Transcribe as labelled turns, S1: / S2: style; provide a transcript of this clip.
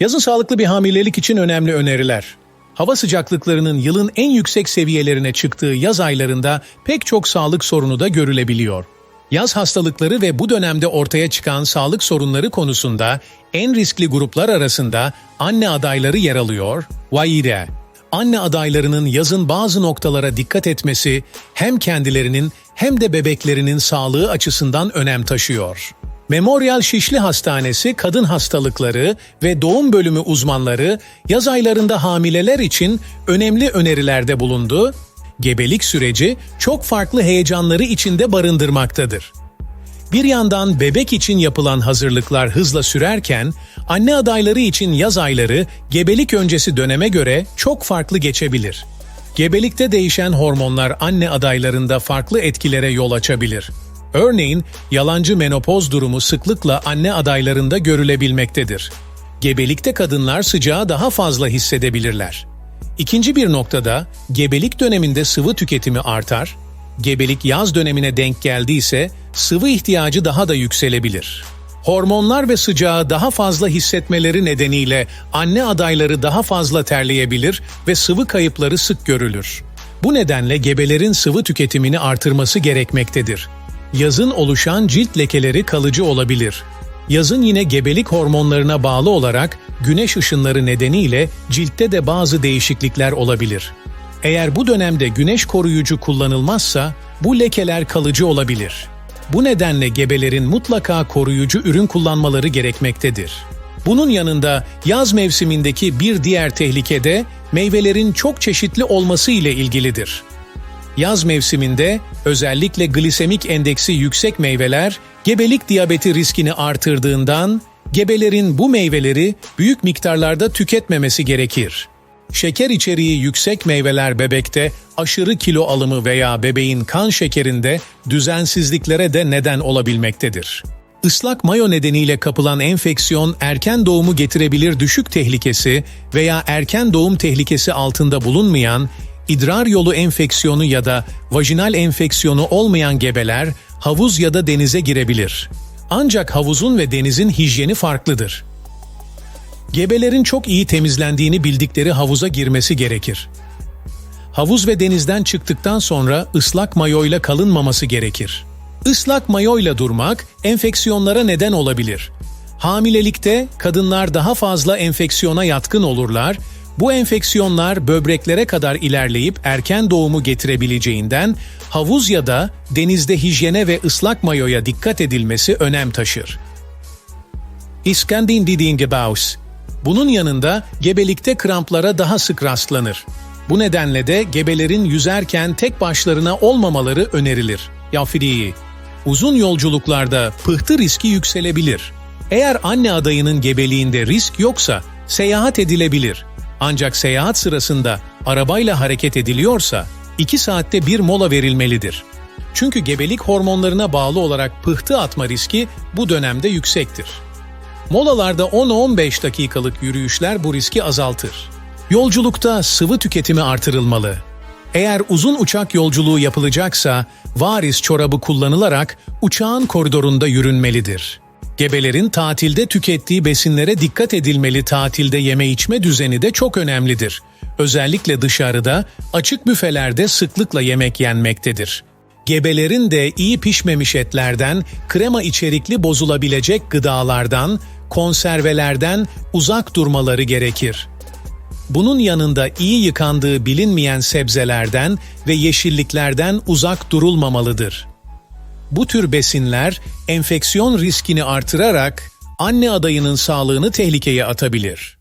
S1: Yazın sağlıklı bir hamilelik için önemli öneriler. Hava sıcaklıklarının yılın en yüksek seviyelerine çıktığı yaz aylarında pek çok sağlık sorunu da görülebiliyor. Yaz hastalıkları ve bu dönemde ortaya çıkan sağlık sorunları konusunda en riskli gruplar arasında anne adayları yer alıyor. Vaide, anne adaylarının yazın bazı noktalara dikkat etmesi hem kendilerinin hem de bebeklerinin sağlığı açısından önem taşıyor. Memorial Şişli Hastanesi Kadın Hastalıkları ve Doğum Bölümü uzmanları yaz aylarında hamileler için önemli önerilerde bulundu. Gebelik süreci çok farklı heyecanları içinde barındırmaktadır. Bir yandan bebek için yapılan hazırlıklar hızla sürerken, anne adayları için yaz ayları gebelik öncesi döneme göre çok farklı geçebilir. Gebelikte değişen hormonlar anne adaylarında farklı etkilere yol açabilir. Örneğin, yalancı menopoz durumu sıklıkla anne adaylarında görülebilmektedir. Gebelikte kadınlar sıcağı daha fazla hissedebilirler. İkinci bir noktada gebelik döneminde sıvı tüketimi artar, gebelik yaz dönemine denk geldiyse sıvı ihtiyacı daha da yükselebilir. Hormonlar ve sıcağı daha fazla hissetmeleri nedeniyle anne adayları daha fazla terleyebilir ve sıvı kayıpları sık görülür. Bu nedenle gebelerin sıvı tüketimini artırması gerekmektedir. Yazın oluşan cilt lekeleri kalıcı olabilir. Yazın yine gebelik hormonlarına bağlı olarak güneş ışınları nedeniyle ciltte de bazı değişiklikler olabilir. Eğer bu dönemde güneş koruyucu kullanılmazsa bu lekeler kalıcı olabilir. Bu nedenle gebelerin mutlaka koruyucu ürün kullanmaları gerekmektedir. Bunun yanında yaz mevsimindeki bir diğer tehlike de meyvelerin çok çeşitli olması ile ilgilidir. Yaz mevsiminde özellikle glisemik endeksi yüksek meyveler gebelik diyabeti riskini artırdığından gebelerin bu meyveleri büyük miktarlarda tüketmemesi gerekir. Şeker içeriği yüksek meyveler bebekte aşırı kilo alımı veya bebeğin kan şekerinde düzensizliklere de neden olabilmektedir. Islak mayo nedeniyle kapılan enfeksiyon erken doğumu getirebilir düşük tehlikesi veya erken doğum tehlikesi altında bulunmayan idrar yolu enfeksiyonu ya da vajinal enfeksiyonu olmayan gebeler havuz ya da denize girebilir. Ancak havuzun ve denizin hijyeni farklıdır. Gebelerin çok iyi temizlendiğini bildikleri havuza girmesi gerekir. Havuz ve denizden çıktıktan sonra ıslak mayoyla kalınmaması gerekir. Islak mayoyla durmak enfeksiyonlara neden olabilir. Hamilelikte kadınlar daha fazla enfeksiyona yatkın olurlar. Bu enfeksiyonlar böbreklere kadar ilerleyip erken doğumu getirebileceğinden havuz ya da denizde hijyene ve ıslak mayoya dikkat edilmesi önem taşır. İskandin dediğin Gebaus. Bunun yanında gebelikte kramplara daha sık rastlanır. Bu nedenle de gebelerin yüzerken tek başlarına olmamaları önerilir. Yafiriyi. Uzun yolculuklarda pıhtı riski yükselebilir. Eğer anne adayının gebeliğinde risk yoksa seyahat edilebilir. Ancak seyahat sırasında arabayla hareket ediliyorsa 2 saatte bir mola verilmelidir. Çünkü gebelik hormonlarına bağlı olarak pıhtı atma riski bu dönemde yüksektir. Molalarda 10-15 dakikalık yürüyüşler bu riski azaltır. Yolculukta sıvı tüketimi artırılmalı. Eğer uzun uçak yolculuğu yapılacaksa, varis çorabı kullanılarak uçağın koridorunda yürünmelidir. Gebelerin tatilde tükettiği besinlere dikkat edilmeli tatilde yeme içme düzeni de çok önemlidir. Özellikle dışarıda, açık büfelerde sıklıkla yemek yenmektedir. Gebelerin de iyi pişmemiş etlerden, krema içerikli bozulabilecek gıdalardan, konservelerden uzak durmaları gerekir. Bunun yanında iyi yıkandığı bilinmeyen sebzelerden ve yeşilliklerden uzak durulmamalıdır. Bu tür besinler enfeksiyon riskini artırarak anne adayının sağlığını tehlikeye atabilir.